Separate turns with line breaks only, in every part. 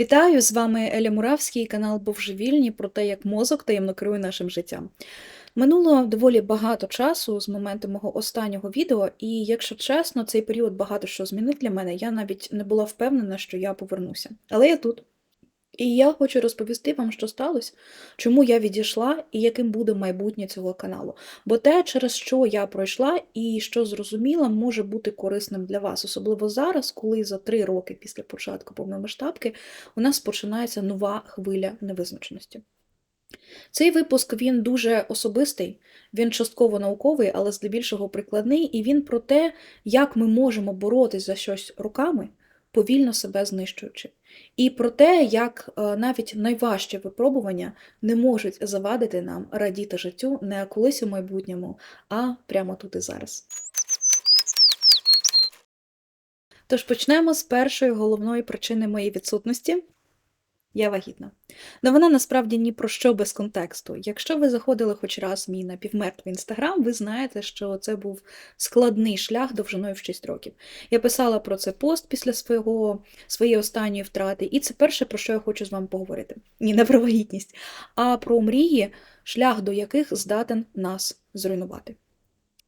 Вітаю! З вами Еля Муравський, канал Бовживільні про те, як мозок таємно керує нашим життям. Минуло доволі багато часу з моменту мого останнього відео, і якщо чесно, цей період багато що змінив для мене. Я навіть не була впевнена, що я повернуся. Але я тут. І я хочу розповісти вам, що сталося, чому я відійшла і яким буде майбутнє цього каналу. Бо те, через що я пройшла і що зрозуміла, може бути корисним для вас, особливо зараз, коли за три роки після початку повномасштабки у нас починається нова хвиля невизначеності. Цей випуск він дуже особистий, він частково науковий, але здебільшого прикладний, і він про те, як ми можемо боротись за щось руками, повільно себе знищуючи. І про те, як е, навіть найважчі випробування не можуть завадити нам радіти життю не колись у майбутньому, а прямо тут і зараз. Тож почнемо з першої головної причини моєї відсутності. Я вагітна. Но вона насправді ні про що без контексту. Якщо ви заходили хоч раз мій напівмертвий інстаграм, ви знаєте, що це був складний шлях довжиною в 6 років. Я писала про це пост після свого, своєї останньої втрати, і це перше, про що я хочу з вами поговорити. Ні, не про вагітність, а про мрії, шлях до яких здатен нас зруйнувати.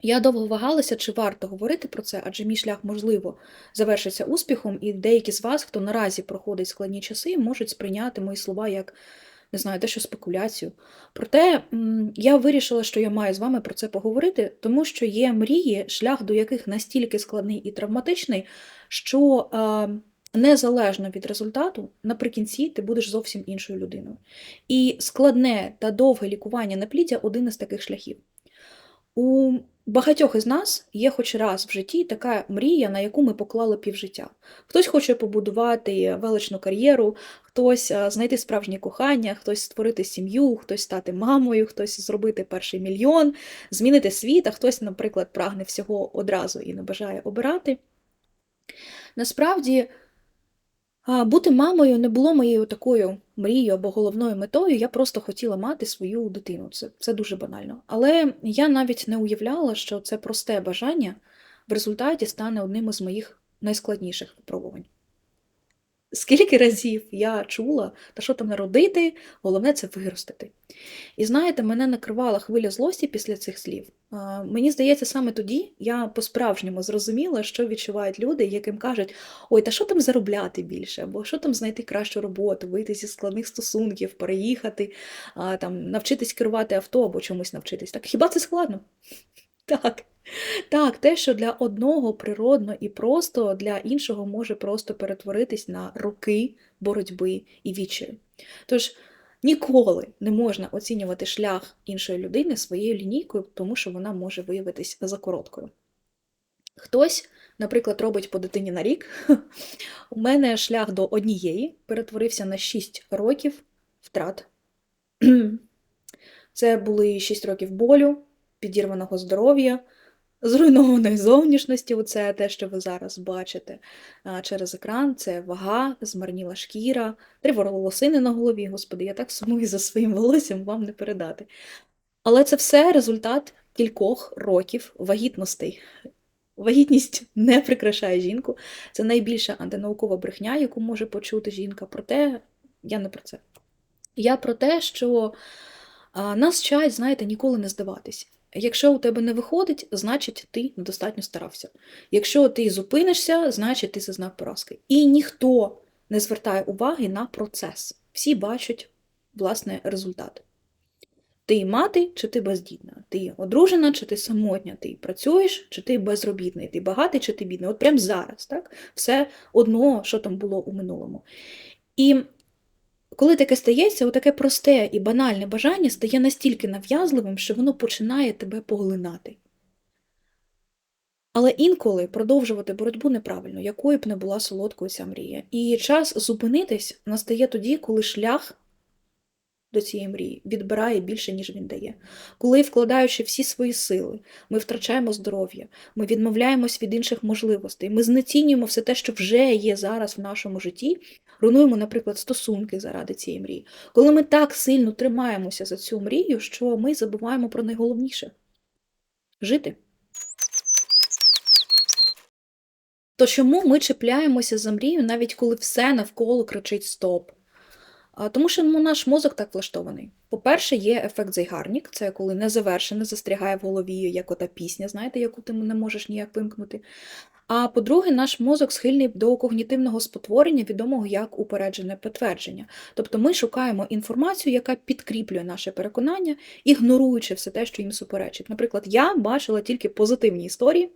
Я довго вагалася, чи варто говорити про це, адже мій шлях, можливо, завершиться успіхом, і деякі з вас, хто наразі проходить складні часи, можуть сприйняти мої слова як не знаю, дещо спекуляцію. Проте я вирішила, що я маю з вами про це поговорити, тому що є мрії, шлях до яких настільки складний і травматичний, що е, незалежно від результату, наприкінці ти будеш зовсім іншою людиною. І складне та довге лікування на пліддя один із таких шляхів. У багатьох із нас є хоч раз в житті така мрія, на яку ми поклали півжиття. Хтось хоче побудувати величну кар'єру, хтось знайти справжнє кохання, хтось створити сім'ю, хтось стати мамою, хтось зробити перший мільйон, змінити світ, а хтось, наприклад, прагне всього одразу і не бажає обирати. Насправді. Бути мамою не було моєю такою мрією або головною метою. Я просто хотіла мати свою дитину. Це це дуже банально. Але я навіть не уявляла, що це просте бажання в результаті стане одним із моїх найскладніших випробувань. Скільки разів я чула, та що там народити, головне це виростити. І знаєте, мене накривала хвиля злості після цих слів. Мені здається, саме тоді я по-справжньому зрозуміла, що відчувають люди, яким кажуть, ой, та що там заробляти більше, або що там знайти кращу роботу, вийти зі складних стосунків, переїхати, там, навчитись керувати авто або чомусь навчитись. Так хіба це складно? Так. Так, те, що для одного природно і просто, для іншого може просто перетворитись на роки боротьби і відчаю. Тож ніколи не можна оцінювати шлях іншої людини своєю лінійкою, тому що вона може виявитись за короткою. Хтось, наприклад, робить по дитині на рік. У мене шлях до однієї перетворився на 6 років втрат. Це були 6 років болю, підірваного здоров'я зруйнованої зовнішності, оце те, що ви зараз бачите через екран, це вага, змарніла шкіра, три волосини на голові, господи, я так сумую за своїм волоссям вам не передати. Але це все результат кількох років вагітностей. Вагітність не прикрашає жінку. Це найбільша антинаукова брехня, яку може почути жінка. Проте я не про це. Я про те, що нас вчать, знаєте, ніколи не здаватись. Якщо у тебе не виходить, значить ти недостатньо старався. Якщо ти зупинишся, значить ти зазнав поразки. І ніхто не звертає уваги на процес. Всі бачать власне результат. Ти мати, чи ти бездітна, ти одружена, чи ти самотня, ти працюєш, чи ти безробітний, ти багатий, чи ти бідний. От прямо зараз, так? Все одно, що там було у минулому. І коли таке стається, отаке просте і банальне бажання стає настільки нав'язливим, що воно починає тебе поглинати. Але інколи продовжувати боротьбу неправильно, якою б не була солодкою ця мрія. І час зупинитись настає тоді, коли шлях до цієї мрії відбирає більше, ніж він дає. Коли, вкладаючи всі свої сили, ми втрачаємо здоров'я, ми відмовляємось від інших можливостей, ми знецінюємо все те, що вже є зараз в нашому житті, руйнуємо, наприклад, стосунки заради цієї мрії. Коли ми так сильно тримаємося за цю мрію, що ми забуваємо про найголовніше жити. То чому ми чіпляємося за мрію, навіть коли все навколо кричить стоп? Тому що ну, наш мозок так влаштований. По-перше, є ефект Зайгарнік, це коли незавершене застрягає в голові, як ота пісня, знаєте, яку ти не можеш ніяк вимкнути. А по-друге, наш мозок схильний до когнітивного спотворення, відомого як упереджене підтвердження. Тобто ми шукаємо інформацію, яка підкріплює наше переконання, ігноруючи все те, що їм суперечить. Наприклад, я бачила тільки позитивні історії,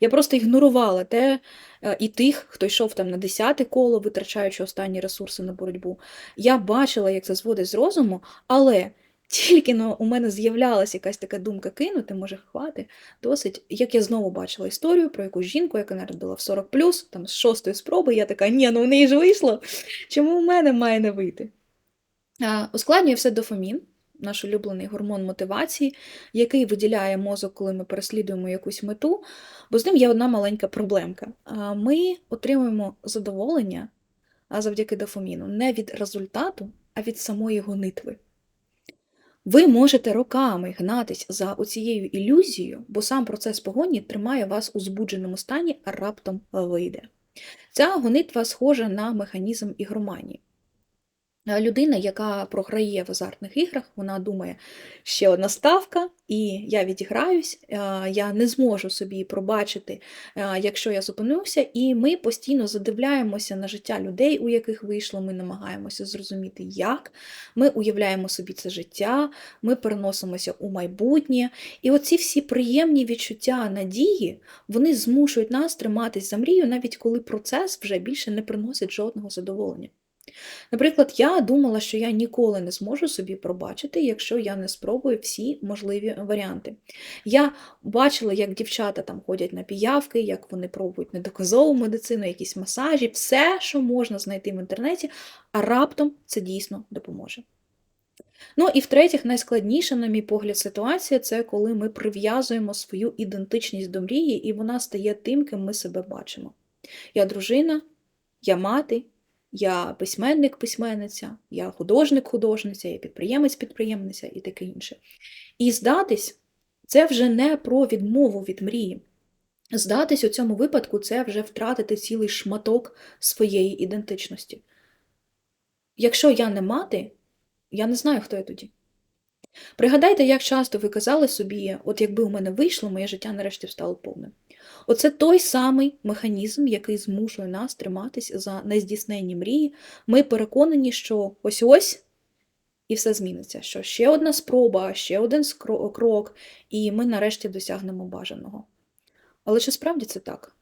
я просто ігнорувала те е, і тих, хто йшов там на десяте коло, витрачаючи останні ресурси на боротьбу. Я бачила, як це зводить з розуму, але тільки ну, у мене з'являлася якась така думка кинути, може, хвати, досить. Як я знову бачила історію про якусь жінку, яка народила в 40 там з шостої спроби, я така, ні, ну в неї ж вийшло. Чому в мене має не вийти? А, Ускладнює все дофамін, наш улюблений гормон мотивації, який виділяє мозок, коли ми переслідуємо якусь мету, бо з ним є одна маленька проблемка. Ми отримуємо задоволення завдяки дофаміну не від результату, а від самої гонитви. Ви можете роками гнатись за оцією ілюзією, бо сам процес погоні тримає вас у збудженому стані, а раптом вийде. Ця гонитва схожа на механізм ігроманії. Людина, яка програє в азартних іграх, вона думає, ще одна ставка, і я відіграюсь, я не зможу собі пробачити, якщо я зупинюся, і ми постійно задивляємося на життя людей, у яких вийшло, ми намагаємося зрозуміти, як. Ми уявляємо собі це життя, ми переносимося у майбутнє. І оці всі приємні відчуття надії, вони змушують нас триматись за мрію, навіть коли процес вже більше не приносить жодного задоволення. Наприклад, я думала, що я ніколи не зможу собі пробачити, якщо я не спробую всі можливі варіанти. Я бачила, як дівчата там ходять на піявки, як вони пробують недоказову медицину, якісь масажі, все, що можна знайти в інтернеті, а раптом це дійсно допоможе. Ну і в-третіх, найскладніша, на мій погляд, ситуація це коли ми прив'язуємо свою ідентичність до мрії, і вона стає тим, ким ми себе бачимо. Я дружина, я мати, я письменник-письменниця, я художник-художниця, я підприємець-підприємниця і таке інше. І здатись це вже не про відмову від мрії. Здатись у цьому випадку це вже втратити цілий шматок своєї ідентичності. Якщо я не мати, я не знаю, хто я тоді. Пригадайте, як часто ви казали собі, от якби у мене вийшло, моє життя нарешті стало повним. Оце той самий механізм, який змушує нас триматись за нездійсненні мрії. Ми переконані, що ось ось і все зміниться. Що ще одна спроба, ще один крок, і ми нарешті досягнемо бажаного. Але чи справді це так?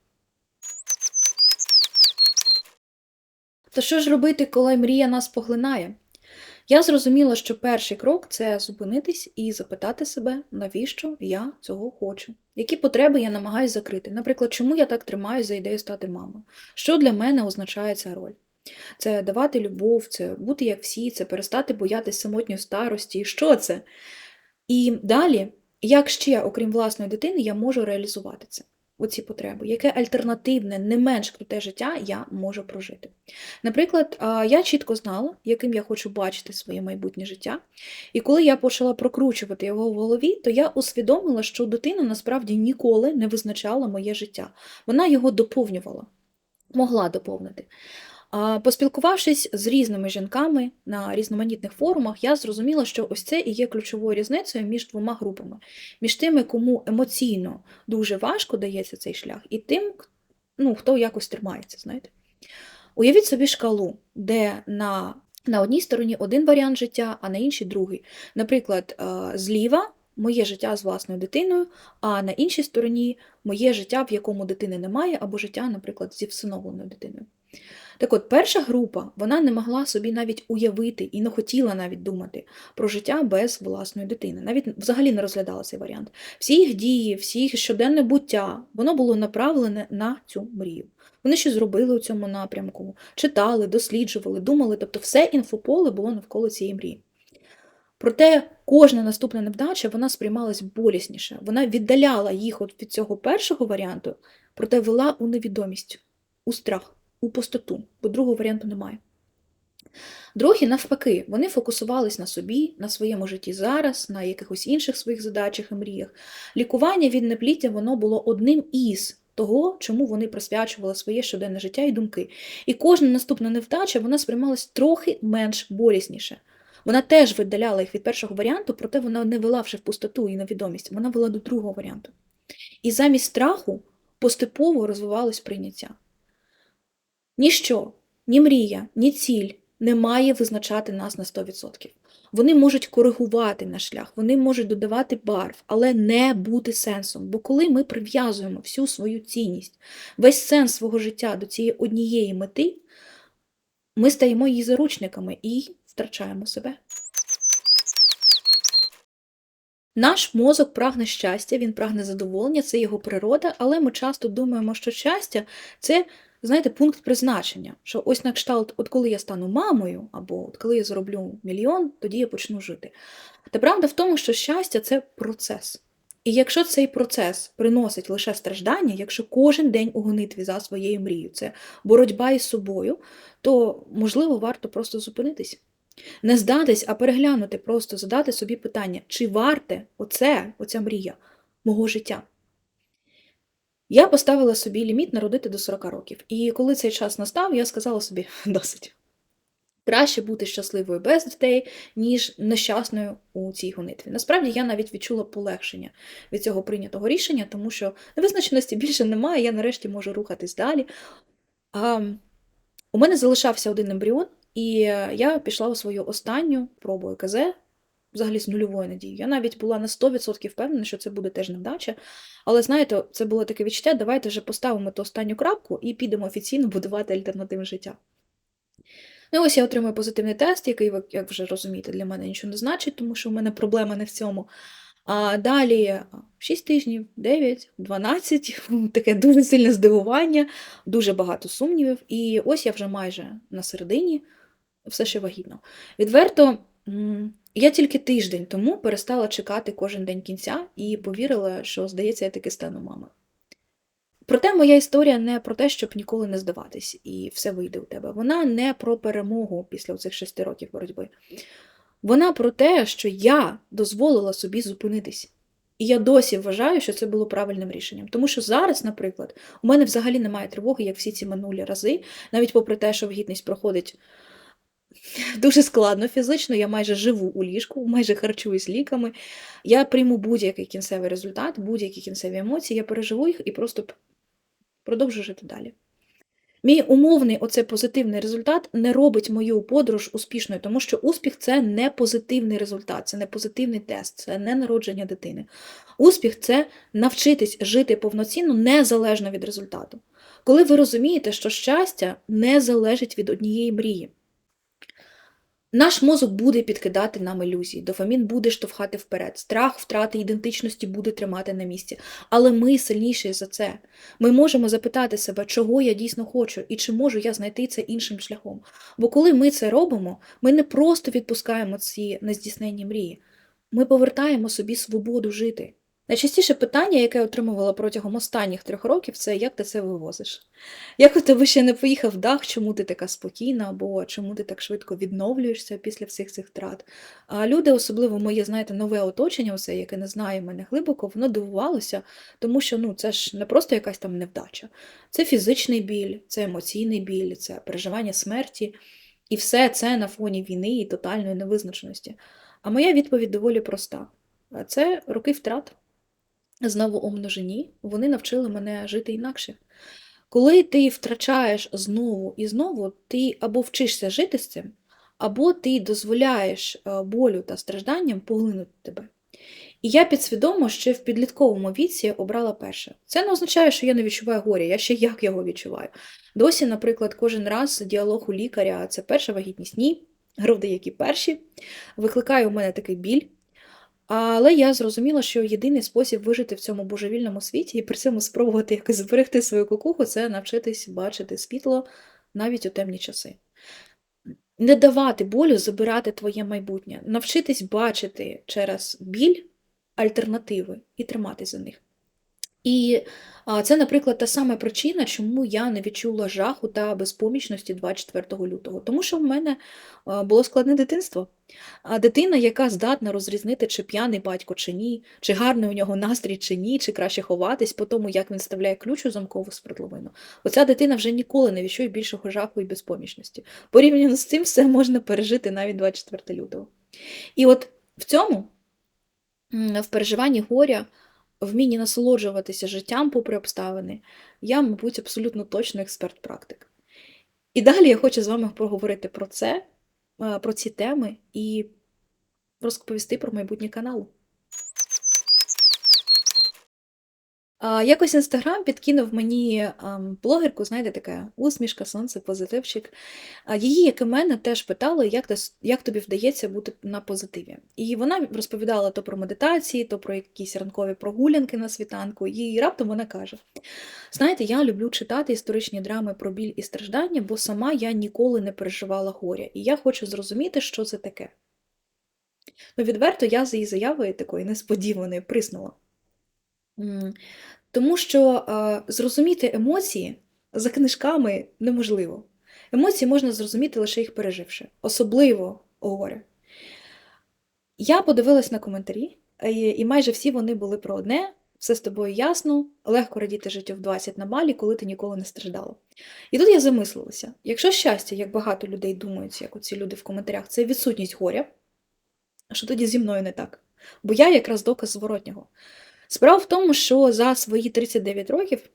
То що ж робити, коли мрія нас поглинає? Я зрозуміла, що перший крок це зупинитись і запитати себе, навіщо я цього хочу. Які потреби я намагаюся закрити? Наприклад, чому я так тримаюся за ідею стати мамою? Що для мене означає ця роль? Це давати любов, це бути як всі, це перестати боятися самотньої старості. Що це? І далі, як ще, окрім власної дитини, я можу реалізувати це? Оці потреби, яке альтернативне, не менш круте життя я можу прожити. Наприклад, я чітко знала, яким я хочу бачити своє майбутнє життя. І коли я почала прокручувати його в голові, то я усвідомила, що дитина насправді ніколи не визначала моє життя. Вона його доповнювала, могла доповнити. Поспілкувавшись з різними жінками на різноманітних форумах, я зрозуміла, що ось це і є ключовою різницею між двома групами, між тими, кому емоційно дуже важко дається цей шлях, і тим, ну, хто якось тримається. знаєте. Уявіть собі шкалу, де на на одній стороні один варіант життя, а на іншій другий. Наприклад, зліва моє життя з власною дитиною, а на іншій стороні моє життя, в якому дитини немає, або життя, наприклад, зі всиновленою дитиною. Так от, перша група вона не могла собі навіть уявити і не хотіла навіть думати про життя без власної дитини. Навіть взагалі не розглядала цей варіант. Всі їх дії, всі їх щоденне буття, воно було направлене на цю мрію. Вони щось зробили у цьому напрямку, читали, досліджували, думали, тобто все інфополе було навколо цієї мрії. Проте кожна наступна невдача вона сприймалась болісніше. Вона віддаляла їх від цього першого варіанту, проте вела у невідомість, у страх у пустоту, бо другого варіанту немає. Другі, навпаки, вони фокусувались на собі, на своєму житті зараз, на якихось інших своїх задачах і мріях. Лікування від непліття воно було одним із того, чому вони присвячували своє щоденне життя і думки. І кожна наступна невдача вона сприймалась трохи менш болісніше. Вона теж видаляла їх від першого варіанту, проте вона не вела вже в пустоту і невідомість, вона вела до другого варіанту. І замість страху поступово розвивалось прийняття. Ніщо, ні мрія, ні ціль не має визначати нас на 100%. Вони можуть коригувати наш шлях, вони можуть додавати барв, але не бути сенсом. Бо коли ми прив'язуємо всю свою цінність, весь сенс свого життя до цієї однієї мети, ми стаємо її заручниками і втрачаємо себе. Наш мозок прагне щастя, він прагне задоволення, це його природа, але ми часто думаємо, що щастя це, знаєте, пункт призначення. Що ось на кшталт, от коли я стану мамою, або от коли я зароблю мільйон, тоді я почну жити. Та правда в тому, що щастя це процес. І якщо цей процес приносить лише страждання, якщо кожен день у гонитві за своєю мрією це боротьба із собою, то можливо варто просто зупинитись. Не здатись, а переглянути, просто задати собі питання, чи варте оце, оця мрія мого життя. Я поставила собі ліміт народити до 40 років. І коли цей час настав, я сказала собі досить. Краще бути щасливою без дітей, ніж нещасною у цій гонитві. Насправді я навіть відчула полегшення від цього прийнятого рішення, тому що невизначеності більше немає, я нарешті можу рухатись далі. А, У мене залишався один ембріон, і я пішла у свою останню пробу ЕКЗ, взагалі з нульовою надією. Я навіть була на 100% впевнена, що це буде теж невдача. Але знаєте, це було таке відчуття, давайте вже поставимо ту останню крапку і підемо офіційно будувати альтернативне життя. Ну, ось я отримую позитивний тест, який, як вже розумієте, для мене нічого не значить, тому що в мене проблема не в цьому. А далі 6 тижнів, 9, 12, таке дуже сильне здивування, дуже багато сумнівів. І ось я вже майже на середині, все ще вагітно. Відверто, я тільки тиждень тому перестала чекати кожен день кінця і повірила, що, здається, я таки стану мамою. Проте моя історія не про те, щоб ніколи не здаватись, і все вийде у тебе. Вона не про перемогу після цих шести років боротьби. Вона про те, що я дозволила собі зупинитись. І я досі вважаю, що це було правильним рішенням. Тому що зараз, наприклад, у мене взагалі немає тривоги, як всі ці минулі рази, навіть попри те, що вагітність проходить дуже складно фізично, я майже живу у ліжку, майже харчуюсь ліками. Я прийму будь-який кінцевий результат, будь-які кінцеві емоції, я переживу їх і просто продовжу жити далі. Мій умовний оце позитивний результат не робить мою подорож успішною, тому що успіх це не позитивний результат, це не позитивний тест, це не народження дитини. Успіх це навчитись жити повноцінно незалежно від результату. Коли ви розумієте, що щастя не залежить від однієї мрії. Наш мозок буде підкидати нам ілюзії, дофамін буде штовхати вперед, страх втрати ідентичності буде тримати на місці. Але ми сильніші за це. Ми можемо запитати себе, чого я дійсно хочу, і чи можу я знайти це іншим шляхом. Бо коли ми це робимо, ми не просто відпускаємо ці нездійсненні мрії, ми повертаємо собі свободу жити. Найчастіше питання, яке я отримувала протягом останніх трьох років, це як ти це вивозиш? Як у тебе ще не поїхав дах, чому ти така спокійна, або чому ти так швидко відновлюєшся після всіх цих втрат? А люди, особливо моє, знаєте, нове оточення, усе, яке не знає мене глибоко, воно дивувалося, тому що ну, це ж не просто якась там невдача. Це фізичний біль, це емоційний біль, це переживання смерті. І все це на фоні війни і тотальної невизначеності. А моя відповідь доволі проста: це роки втрат знову у множині, вони навчили мене жити інакше. Коли ти втрачаєш знову і знову, ти або вчишся жити з цим, або ти дозволяєш е, болю та стражданням поглинути тебе. І я підсвідомо ще в підлітковому віці обрала перше. Це не означає, що я не відчуваю горя, я ще як його відчуваю. Досі, наприклад, кожен раз діалог у лікаря це перша вагітність, ні, груди, які перші, викликає у мене такий біль. Але я зрозуміла, що єдиний спосіб вижити в цьому божевільному світі і при цьому спробувати якось зберегти свою кукуху це навчитись бачити світло навіть у темні часи. Не давати болю забирати твоє майбутнє, навчитись бачити через біль альтернативи і триматись за них. І це, наприклад, та сама причина, чому я не відчула жаху та безпомічності 24 лютого. Тому що в мене було складне дитинство. А дитина, яка здатна розрізнити, чи п'яний батько чи ні, чи гарний у нього настрій чи ні, чи краще ховатись по тому, як він вставляє ключ у замкову свердловину. Оця дитина вже ніколи не відчує більшого жаху і безпомічності. Порівняно з цим все можна пережити навіть 24 лютого. І от в цьому, в переживанні горя, вмінні насолоджуватися життям попри обставини, я, мабуть, абсолютно точно експерт-практик. І далі я хочу з вами поговорити про це, е, про ці теми і розповісти про майбутнє каналу. А, Якось інстаграм підкинув мені блогерку, знаєте, така усмішка, сонце, позитивчик. Її, як і мене, теж питали, як тобі вдається бути на позитиві. І вона розповідала то про медитації, то про якісь ранкові прогулянки на світанку. І раптом вона каже: Знаєте, я люблю читати історичні драми про біль і страждання, бо сама я ніколи не переживала горя, і я хочу зрозуміти, що це таке. Ну, відверто, я за її заявою такої несподіваної приснула. Тому що е, зрозуміти емоції за книжками неможливо. Емоції можна зрозуміти лише їх переживши, особливо горе. Я подивилась на коментарі, е, і майже всі вони були про одне: все з тобою ясно, легко радіти життю в 20 на балі, коли ти ніколи не страждала. І тут я замислилася: якщо щастя, як багато людей думають, як оці люди в коментарях, це відсутність горя, що тоді зі мною не так? Бо я якраз доказ зворотнього. Справа в тому, що за свої 39 років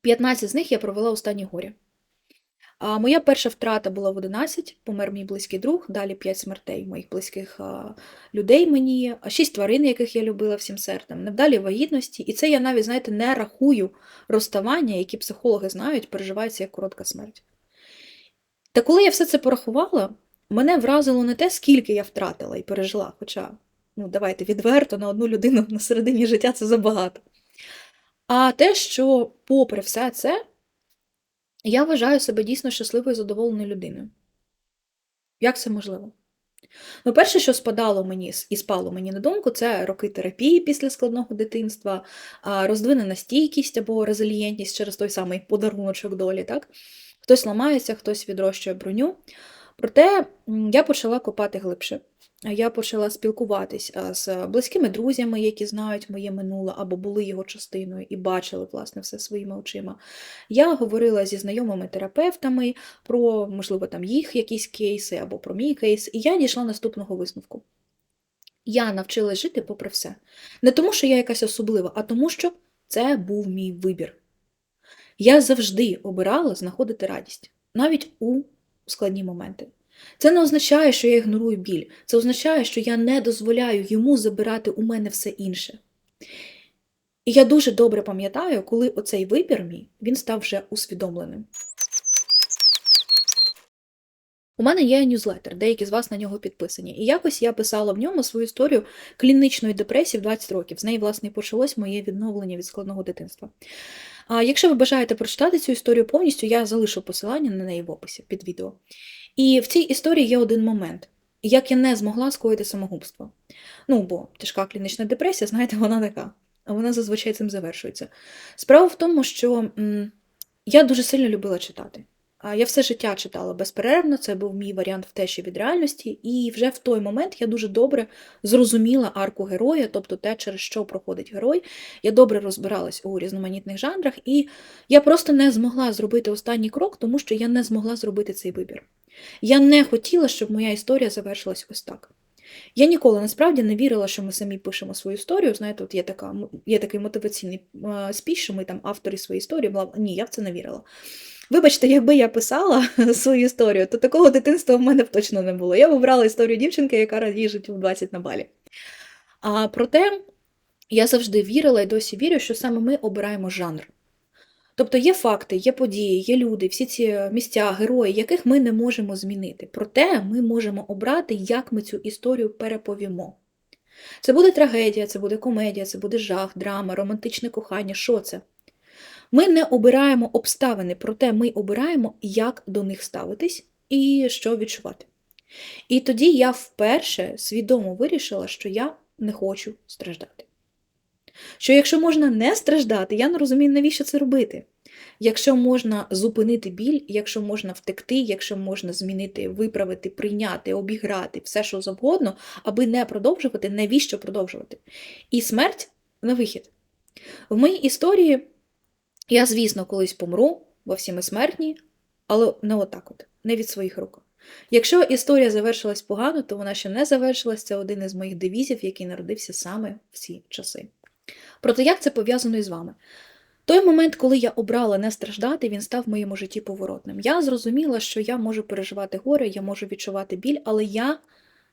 15 з них я провела у стані горя. А моя перша втрата була в 11, помер мій близький друг, далі 5 смертей моїх близьких а, людей мені, 6 тварин, яких я любила всім серцем, невдалі вагітності. І це я навіть, знаєте, не рахую розставання, які психологи знають, переживається як коротка смерть. Та коли я все це порахувала, мене вразило не те, скільки я втратила і пережила, хоча ну, давайте відверто на одну людину на середині життя це забагато. А те, що, попри все це, я вважаю себе дійсно щасливою і задоволеною людиною. Як це можливо? Ну, перше, що спадало мені і спало мені на думку, це роки терапії після складного дитинства, роздвинена стійкість або резилієнтність через той самий подаруночок долі. Так? Хтось ламається, хтось відрощує броню. Проте я почала копати глибше я почала спілкуватися з близькими друзями, які знають моє минуле або були його частиною і бачили власне все своїми очима. Я говорила зі знайомими терапевтами про, можливо, там їх якісь кейси або про мій кейс, і я дійшла наступного висновку. Я навчилась жити попри все. Не тому, що я якась особлива, а тому, що це був мій вибір. Я завжди обирала знаходити радість, навіть у складні моменти. Це не означає, що я ігнорую біль. Це означає, що я не дозволяю йому забирати у мене все інше. І я дуже добре пам'ятаю, коли оцей вибір мій він став вже усвідомленим. У мене є ньюзлетер, деякі з вас на нього підписані. І якось я писала в ньому свою історію клінічної депресії в 20 років. З неї, власне, і почалось моє відновлення від складного дитинства. А якщо ви бажаєте прочитати цю історію повністю, я залишу посилання на неї в описі під відео. І в цій історії є один момент, як я не змогла скоїти самогубство. Ну, бо тяжка клінічна депресія, знаєте, вона така, а вона зазвичай цим завершується. Справа в тому, що м, я дуже сильно любила читати. Я все життя читала безперервно, це був мій варіант втечі від реальності, і вже в той момент я дуже добре зрозуміла арку героя, тобто те, через що проходить герой. Я добре розбиралась у різноманітних жанрах, і я просто не змогла зробити останній крок, тому що я не змогла зробити цей вибір. Я не хотіла, щоб моя історія завершилась ось так. Я ніколи насправді не вірила, що ми самі пишемо свою історію. Знаєте, от є така, є такий мотиваційний спіч, що ми там автори своєї історії. Бла... Ні, я в це не вірила. Вибачте, якби я писала свою історію, то такого дитинства в мене б точно не було. Я б обрала історію дівчинки, яка радіє життю в 20 на балі. А проте я завжди вірила і досі вірю, що саме ми обираємо жанр. Тобто є факти, є події, є люди, всі ці місця, герої, яких ми не можемо змінити. Проте ми можемо обрати, як ми цю історію переповімо. Це буде трагедія, це буде комедія, це буде жах, драма, романтичне кохання. Що це? Ми не обираємо обставини, проте ми обираємо, як до них ставитись і що відчувати. І тоді я вперше свідомо вирішила, що я не хочу страждати. Що якщо можна не страждати, я не розумію, навіщо це робити. Якщо можна зупинити біль, якщо можна втекти, якщо можна змінити, виправити, прийняти, обіграти все, що завгодно, аби не продовжувати, навіщо продовжувати? І смерть на вихід. В моїй історії я, звісно, колись помру, бо всі ми смертні, але не отак от, не від своїх рук. Якщо історія завершилась погано, то вона ще не завершилась. Це один із моїх девізів, який народився саме в ці часи. Проте як це пов'язано із вами? Той момент, коли я обрала не страждати, він став в моєму житті поворотним. Я зрозуміла, що я можу переживати горе, я можу відчувати біль, але я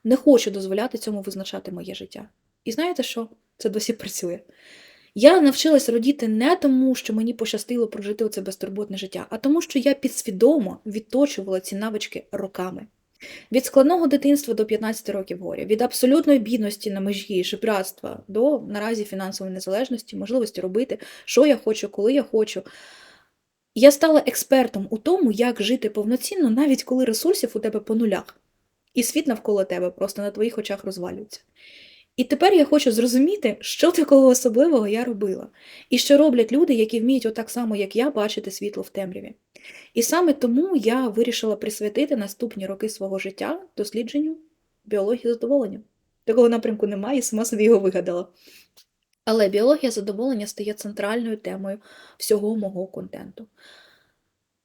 не хочу дозволяти цьому визначати моє життя. І знаєте що? Це досі працює. Я навчилась родіти не тому, що мені пощастило прожити оце безтурботне життя, а тому, що я підсвідомо відточувала ці навички роками. Від складного дитинства до 15 років горя, від абсолютної бідності на межі шипрятства до наразі фінансової незалежності, можливості робити, що я хочу, коли я хочу. Я стала експертом у тому, як жити повноцінно, навіть коли ресурсів у тебе по нулях, і світ навколо тебе просто на твоїх очах розвалюється. І тепер я хочу зрозуміти, що такого особливого я робила, і що роблять люди, які вміють отак само, як я, бачити світло в темряві. І саме тому я вирішила присвятити наступні роки свого життя дослідженню біології задоволення. Такого напрямку немає, і сама собі його вигадала. Але біологія задоволення стає центральною темою всього мого контенту.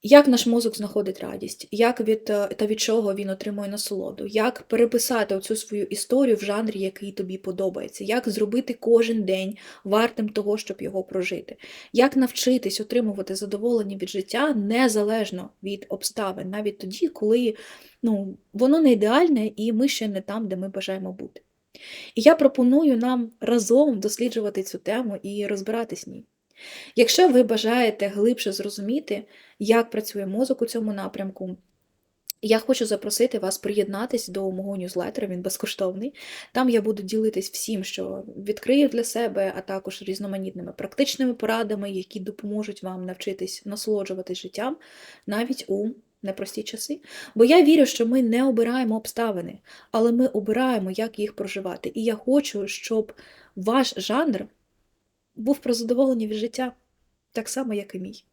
Як наш мозок знаходить радість, як від е, та від чого він отримує насолоду, як переписати оцю свою історію в жанрі, який тобі подобається, як зробити кожен день вартим того, щоб його прожити, як навчитись отримувати задоволення від життя незалежно від обставин, навіть тоді, коли ну, воно не ідеальне і ми ще не там, де ми бажаємо бути. І я пропоную нам разом досліджувати цю тему і розбиратись в ній. Якщо ви бажаєте глибше зрозуміти, як працює мозок у цьому напрямку, я хочу запросити вас приєднатись до мого ньюзлетера, він безкоштовний. Там я буду ділитись всім, що відкрию для себе, а також різноманітними практичними порадами, які допоможуть вам навчитись насолоджуватись життям навіть у непрості часи. Бо я вірю, що ми не обираємо обставини, але ми обираємо, як їх проживати. І я хочу, щоб ваш жанр був про задоволення від життя, так само, як і мій.